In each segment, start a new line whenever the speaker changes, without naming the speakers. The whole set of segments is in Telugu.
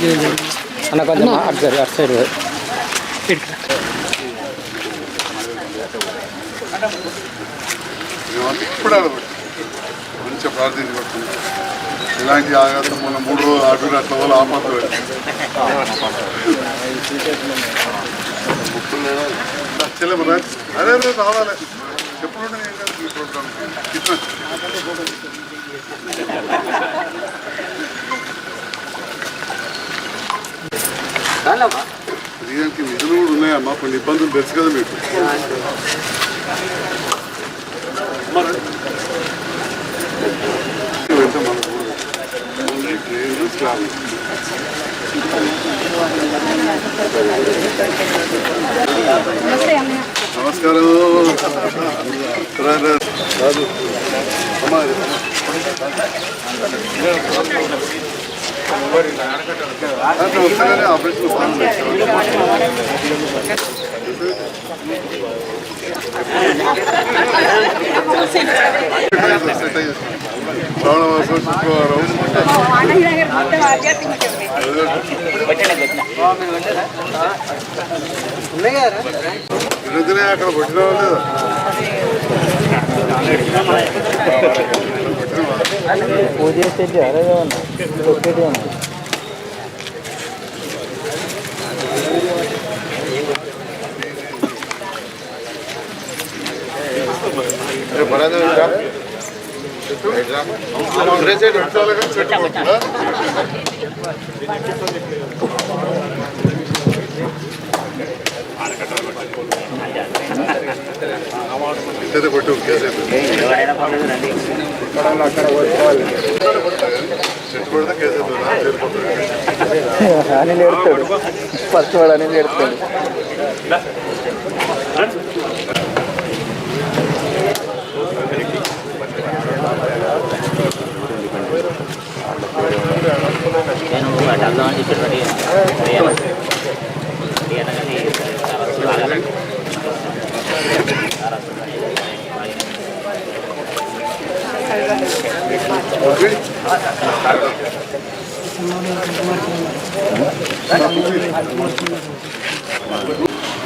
అన్న కొంచెం అటు సైడ్ అటు సైడ్.
ఇప్పుడు మంచిగా ప్రార్థించబడుతుంది ఇలాంటి ఆఘాతం మొన్న మూడు రోజులు అటు అట్లా ఆపత్తు చెల్లెమరా అదే. అదే రావాలి. ఎప్పుడు ఈ ప్రోగ్రామ్ ఇట్లా దీనికి నిధులు కూడా ఉన్నాయమ్మా. కొన్ని ఇబ్బందులు తెలుసు కదా మీకు. నమస్కారం. రాదు అమ్మా శ్రావణ మాసం శుక్రవారం నిరంజనే అక్కడ పట్టిన లేదా
పూజ చేస్తే అదే ఉన్నా ఉన్నా
కొట్టి కేసు చెట్టు పడితే కేసు
అని ఏడుతాడు ఫస్ట్ వాడు అని
నేను అటు వెళ్దామని చెప్పి రెడీ అయ్యాను. రెడీ అనగానే చాలా రోజులు ఆగాలి. చాలా రోజులు ఆగాలి.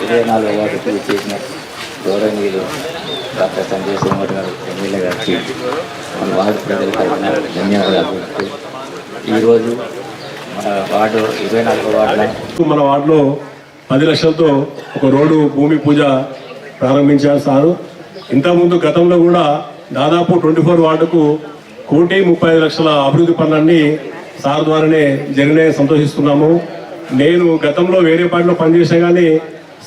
ఇరవై నాలుగు వార్డుకు చేసిన గౌరవనీయులు డాక్టర్ సంజయ్ కుమార్ గారు ఎమ్మెల్యే గారికి మన వార్డు ప్రజల తరఫున ధన్యవాదాలు. ఈరోజు మన వార్డు ఇరవై నాలుగో వార్డులో
మన వార్డులో పది లక్షలతో ఒక రోడ్డు భూమి పూజ ప్రారంభించారు సారు. ఇంతకుముందు గతంలో కూడా దాదాపు ట్వంటీ ఫోర్ వార్డుకు కోటి ముప్పై లక్షల అభివృద్ధి పనులన్నీ సార్ ద్వారానే జరిగినాయి సంతోషిస్తున్నాము. నేను గతంలో వేరే పార్టీలో పనిచేసా కానీ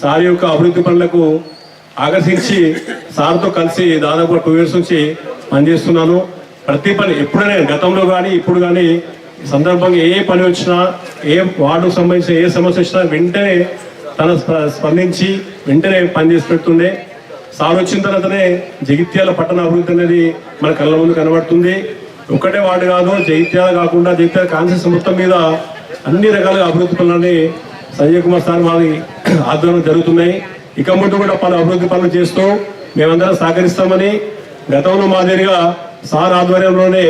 సార్ యొక్క అభివృద్ధి పనులకు ఆకర్షించి సార్తో కలిసి దాదాపు టూ ఇయర్స్ నుంచి పనిచేస్తున్నాను. ప్రతి పని ఎప్పుడైనా గతంలో కానీ ఇప్పుడు కానీ సందర్భంగా ఏ పని వచ్చినా ఏ వార్డుకు సంబంధించిన ఏ సమస్య వచ్చినా వెంటనే తన స్పందించి వెంటనే పనిచేసి పెడుతుండే. సార్ వచ్చిన తర్వాతనే జగిత్యాల పట్టణ అభివృద్ధి అనేది మన కళ్ళ ముందు కనబడుతుంది. ఒకటే వార్డు కాదు జగిత్యాల కాకుండా జగిత్యాల కాన్సెన్స్ మొత్తం మీద అన్ని రకాలుగా అభివృద్ధి పనులని సంజయ్ కుమార్ సార్ వారి ఆధ్వర్యంలో జరుగుతున్నాయి. ఇక ముందు కూడా పలు అభివృద్ధి పనులు చేస్తూ మేమందరం సహకరిస్తామని గతంలో మాదిరిగా సార్ ఆధ్వర్యంలోనే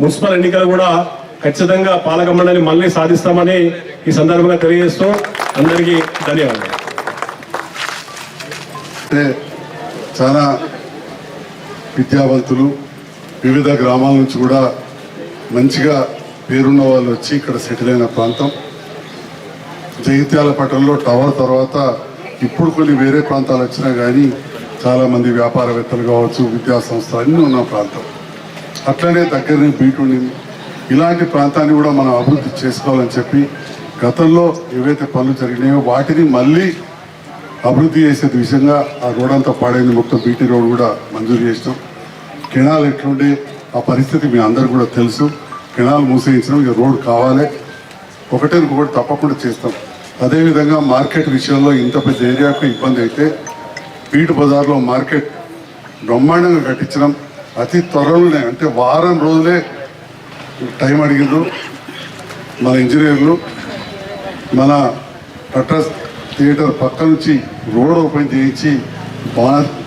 మున్సిపల్ ఎన్నికలు కూడా ఖచ్చితంగా పాలక మండలి మళ్ళీ సాధిస్తామని ఈ సందర్భంగా తెలియజేస్తూ అందరికీ ధన్యవాదాలు.
అంటే చాలా విద్యావంతులు వివిధ గ్రామాల నుంచి కూడా మంచిగా పేరున్న వాళ్ళు వచ్చి ఇక్కడ సెటిల్ అయిన ప్రాంతం. జగిత్యాల పట్టణంలో టవర్ తర్వాత ఇప్పుడు కొన్ని వేరే ప్రాంతాలు వచ్చినా కానీ చాలామంది వ్యాపారవేత్తలు కావచ్చు విద్యా సంస్థలు అన్నీ ఉన్న ప్రాంతం. అట్లనే దగ్గరనే బీట్ ఉండింది ఇలాంటి ప్రాంతాన్ని కూడా మనం అభివృద్ధి చేసుకోవాలని చెప్పి గతంలో ఏవైతే పనులు జరిగినాయో వాటిని మళ్ళీ అభివృద్ధి చేసే విషయంగా ఆ రోడ్ అంతా పాడైంది. మొత్తం బీటీ రోడ్ కూడా మంజూరు చేసినాం. కెనాల్ ఎట్లుండే ఆ పరిస్థితి మీ అందరు కూడా తెలుసు. కెనాల్ మూసేయించడం ఇక రోడ్ కావాలి. ఒకటే ఇంకొకటి తప్పకుండా చేస్తాం. అదేవిధంగా మార్కెట్ విషయంలో ఇంత పెద్ద ఏరియాకు ఇబ్బంది అయితే బీటు బజార్లో మార్కెట్ బ్రహ్మాండంగా కట్టించడం అతి త్వరలోనే అంటే వారం రోజులే టైం అడిగిండ్రు మన ఇంజనీర్లు. మన అడ్రస్ థియేటర్ పక్క నుంచి రోడ్ ఓపెన్ చేయించి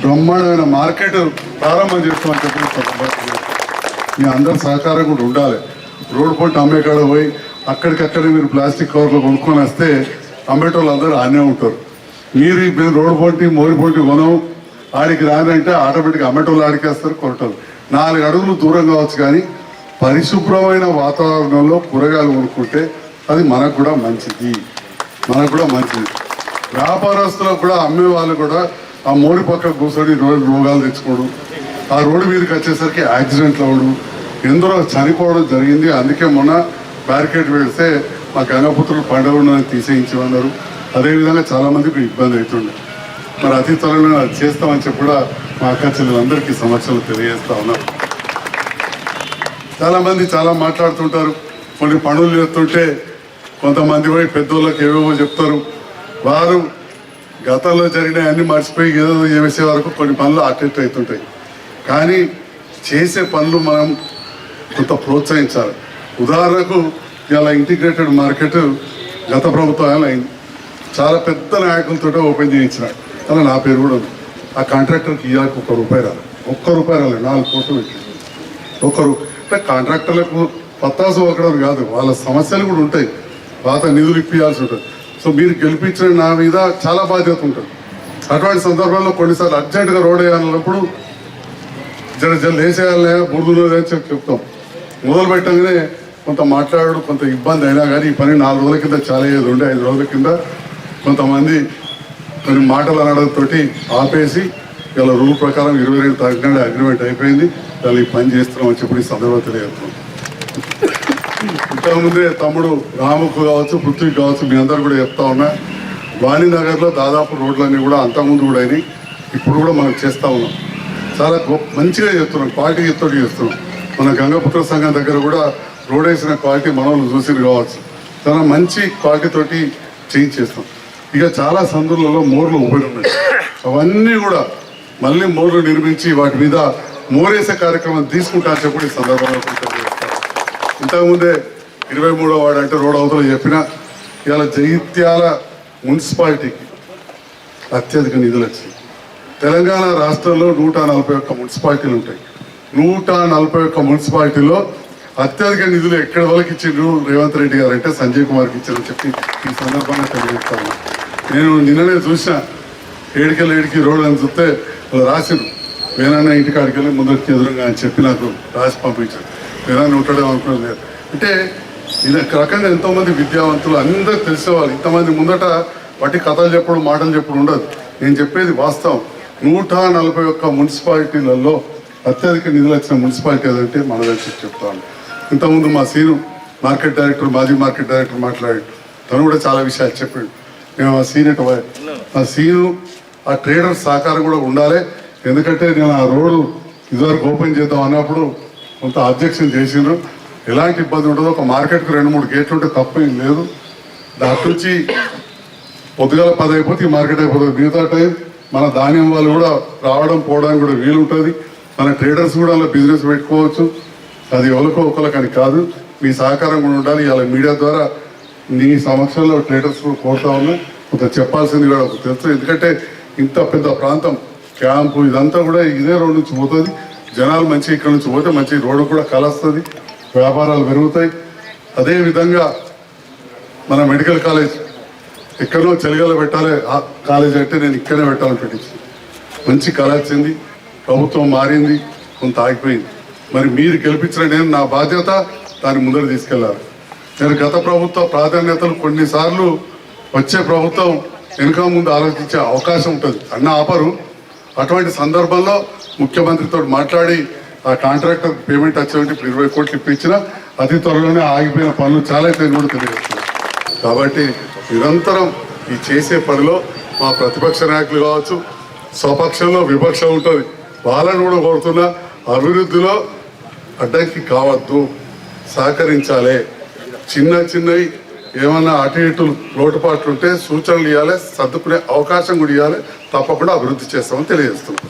బ్రహ్మాండమైన మార్కెట్ ప్రారంభం చేస్తామని చెప్పి మీ అందరి సహకారం కూడా ఉండాలి. రోడ్ పంట అమ్మే కాడ పోయి అక్కడికక్కడే మీరు ప్లాస్టిక్ కవర్లు కొనుక్కొని వస్తే అమ్మేటోళ్ళు అందరూ ఆనే ఉంటారు. మీరు మేము రోడ్డు పోటీ మోరి పోటీ కొనం ఆడికి రానంటే ఆటోమేటిక్ అమ్మేటోళ్ళు ఆడికేస్తారు కొనటోళ్ళు నాలుగు అడుగులు దూరం కావచ్చు కానీ పరిశుభ్రమైన వాతావరణంలో కూరగాయలు కొనుక్కుంటే అది మనకు కూడా మంచిది. మనకు కూడా మంచిది. వ్యాపారస్తులకు కూడా అమ్మే వాళ్ళు కూడా ఆ మోడి పక్క కూర్చొని రోడ్డు రోగాలు తెచ్చుకోవడం ఆ రోడ్డు మీదకి వచ్చేసరికి యాక్సిడెంట్లు అవ్వడం ఎందరో చనిపోవడం జరిగింది. అందుకే మొన్న బ్యారికేడ్ వేస్తే మా గంగపుత్రులు పండుగ ఉన్నదని తీసేయించమన్నారు అదేవిధంగా చాలామందికి ఇబ్బంది అవుతుండే. మరి అతి త్వరలో అది చేస్తామని చెప్పి కూడా మా అక్క చెల్లెలందరికీ సమస్యలు తెలియజేస్తా ఉన్నారు చాలామంది చాలా మాట్లాడుతుంటారు. కొన్ని పనులు చేస్తుంటే కొంతమంది పోయి పెద్దోళ్ళకి ఏవేవో చెప్తారు. వారు గతంలో జరిగిన అన్ని మర్చిపోయి ఏదో చేసే వరకు కొన్ని పనులు అటెక్ట్ అవుతుంటాయి. కానీ చేసే పనులు మనం కొంత ప్రోత్సహించాలి. ఉదాహరణకు ఇలా ఇంటిగ్రేటెడ్ మార్కెట్ గత ప్రభుత్వం అయింది. చాలా పెద్ద నాయకులతో ఓపెన్ చేయించిన. అలా నా పేరు కూడా ఉంది. ఆ కాంట్రాక్టర్కి ఇవ్వాలి ఒక్క రూపాయి రాలి. ఒక్క రూపాయి రాలేదు నాలుగు కోట్లు పెట్టి. ఒకరు అంటే కాంట్రాక్టర్లకు పత్తాసు ఒకడం కాదు. వాళ్ళ సమస్యలు కూడా ఉంటాయి. పాత నిధులు ఇప్పించాల్సి ఉంటుంది. సో మీరు గెలిపించిన నా మీద చాలా బాధ్యత ఉంటుంది. అటువంటి సందర్భంలో కొన్నిసార్లు అర్జెంటుగా రోడ్ వేయాలన్నప్పుడు జర జర లేచేయాలనే బురదలో అని చెప్పి చెప్తాం. మొదలు పెట్టగానే కొంత మాట్లాడడం కొంత ఇబ్బంది అయినా కానీ ఈ పని నాలుగు రోజుల కింద చాలా అయ్యేది ఉండే ఐదు రోజుల కింద కొంతమంది కొన్ని మాటలు అనడంతో ఆపేసి ఇలా రూల్ ప్రకారం ఇరవై రెండు తారీఖు నాడు అగ్రిమెంట్ అయిపోయింది. వాళ్ళు ఈ పని చేస్తున్నామని చెప్పి ఈ సందర్భంగా తెలియజేస్తున్నాం. ఇంతకుముందే తమ్ముడు రాముకు కావచ్చు పృథ్వీకి కావచ్చు మీ అందరు కూడా చెప్తా ఉన్నా వాణినగర్లో దాదాపు రోడ్లన్నీ కూడా అంతకుముందు కూడా అయినాయి. ఇప్పుడు కూడా మనం చేస్తా ఉన్నాం. చాలా గొప్ప మంచిగా చేస్తున్నాం క్వాలిటీ తోటి చేస్తున్నాం మన గంగపుత్ర సంఘం దగ్గర కూడా రోడ్ వేసిన క్వాలిటీ మనోళ్ళు చూసి కావచ్చు. చాలా మంచి క్వాలిటీ తోటి చేంజ్ చేస్తాం. ఇక చాలా సందులలో మోర్లు ఉబడి ఉన్నాయి. అవన్నీ కూడా మళ్ళీ మోర్లు నిర్మించి వాటి మీద మోరేసే కార్యక్రమం తీసుకుంటా అని చెప్పి ఈ సందర్భంలో ఇంతకుముందే ఇరవై మూడో వాడు అంటే రోడ్ అవతల చెప్పిన ఇవాళ జగిత్యాల మున్సిపాలిటీకి అత్యధిక నిధులు వచ్చాయి. తెలంగాణ రాష్ట్రంలో నూట నలభై ఒక్క మున్సిపాలిటీలు ఉంటాయి. నూట నలభై ఒక్క మున్సిపాలిటీలో అత్యధిక నిధులు ఎక్కడ వాళ్ళకి ఇచ్చిండ్రు? రేవంత్ రెడ్డి గారు అంటే సంజయ్ కుమార్కి ఇచ్చారని చెప్పి ఈ సందర్భంగా తెలియజేస్తాను. నేను నిన్ననే చూసిన ఏడికెళ్ళి ఏడికి రోడ్డు అని చూస్తే వాళ్ళు రాసిండ్రు. వేనన్న ఇంటికి ఆడికెళ్ళి ముందరికి ఎదురుగా అని చెప్పి నాకు రాసి పంపించారు. వేనన్న ఉంటాడేమో అనుకున్నాను లేదు. అంటే ఇది రకంగా ఎంతోమంది విద్యావంతులు అందరూ తెలిసేవాళ్ళు. ఇంతమంది ముందట వాటి కథలు చెప్పడం మాటలు చెప్పడం ఉండదు. నేను చెప్పేది వాస్తవం. నూట నలభై ఒక్క మున్సిపాలిటీలలో అత్యధిక నిధులు వచ్చిన మున్సిపాలిటీ ఏదంటే మన చెప్పి చెప్తాను. ఇంతకుముందు మా సీను మార్కెట్ డైరెక్టర్ మాజీ మార్కెట్ డైరెక్టర్ మాట్లాడాడు. తను కూడా చాలా విషయాలు చెప్పాడు. నేను ఆ సీనియర్ ఆ సీను ఆ ట్రేడర్ సహకారం కూడా ఉండాలి. ఎందుకంటే నేను ఆ రోడ్డు ఇదివరకు ఓపెన్ చేద్దాం అన్నప్పుడు కొంత అబ్జెక్షన్ చేసిండ్రు. ఎలాంటి ఇబ్బంది ఉండదు. ఒక మార్కెట్కి రెండు మూడు గేట్లు ఉంటే తప్ప ఏం లేదు. దాని నుంచి పొద్దుగల పది అయిపోతే ఈ మార్కెట్ అయిపోతుంది. మిగతా టైం మన ధాన్యం వాళ్ళు కూడా రావడం పోవడానికి కూడా వీలు ఉంటుంది మన ట్రేడర్స్ కూడా అలా బిజినెస్ పెట్టుకోవచ్చు. అది ఎవరికో ఒకరికని కాదు. మీ సహకారం కూడా ఉండాలి. ఇలా మీడియా ద్వారా నీ సమక్షంలో ట్రేడర్స్ కూడా కోరుతా ఉన్నా. కొంత చెప్పాల్సింది కూడా ఒక తెలుసు. ఎందుకంటే ఇంత పెద్ద ప్రాంతం క్యాంపు ఇదంతా కూడా ఇదే రోడ్ నుంచి పోతుంది. జనాలు మంచి ఇక్కడ నుంచి పోతే మంచి రోడ్డు కూడా కలుస్తుంది. వ్యాపారాలు పెరుగుతాయి. అదేవిధంగా మన మెడికల్ కాలేజ్ ఎక్కడో చెలిగలో పెట్టాలి. ఆ కాలేజ్ అంటే నేను ఇక్కడే పెట్టాలని పెట్టించింది మంచి కళ వచ్చింది. ప్రభుత్వం మారింది. కొంత ఆగిపోయింది. మరి మీరు గెలిపించిన నేను నా బాధ్యత? దాన్ని ముందర తీసుకెళ్ళాలి నేను గత ప్రభుత్వ ప్రాధాన్యతలు కొన్నిసార్లు వచ్చే ప్రభుత్వం వెనుక ముందు ఆలోచించే అవకాశం ఉంటుంది. అన్న ఆపరు. అటువంటి సందర్భంలో ముఖ్యమంత్రితో మాట్లాడి ఆ కాంట్రాక్టర్ పేమెంట్ వచ్చేటువంటి ఇప్పుడు ఇరవై కోట్లు ఇప్పించిన అతి త్వరలోనే ఆగిపోయిన పనులు చాలా అయితే కూడా తెలియజేస్తున్నాను కాబట్టి నిరంతరం ఈ చేసే పనిలో మా ప్రతిపక్ష నాయకులు కావచ్చు స్వపక్షంలో విపక్షం ఉంటుంది. వాళ్ళను కూడా కోరుతున్నా అభివృద్ధిలో అడ్డంకి కావద్దు సహకరించాలి. చిన్న చిన్నవి ఏమన్నా అటు ఇటు లోటుపాట్లు ఉంటే సూచనలు ఇవ్వాలి సర్దుకునే అవకాశం కూడా ఇవ్వాలి తప్పకుండా అభివృద్ధి చేస్తామని తెలియజేస్తున్నాం.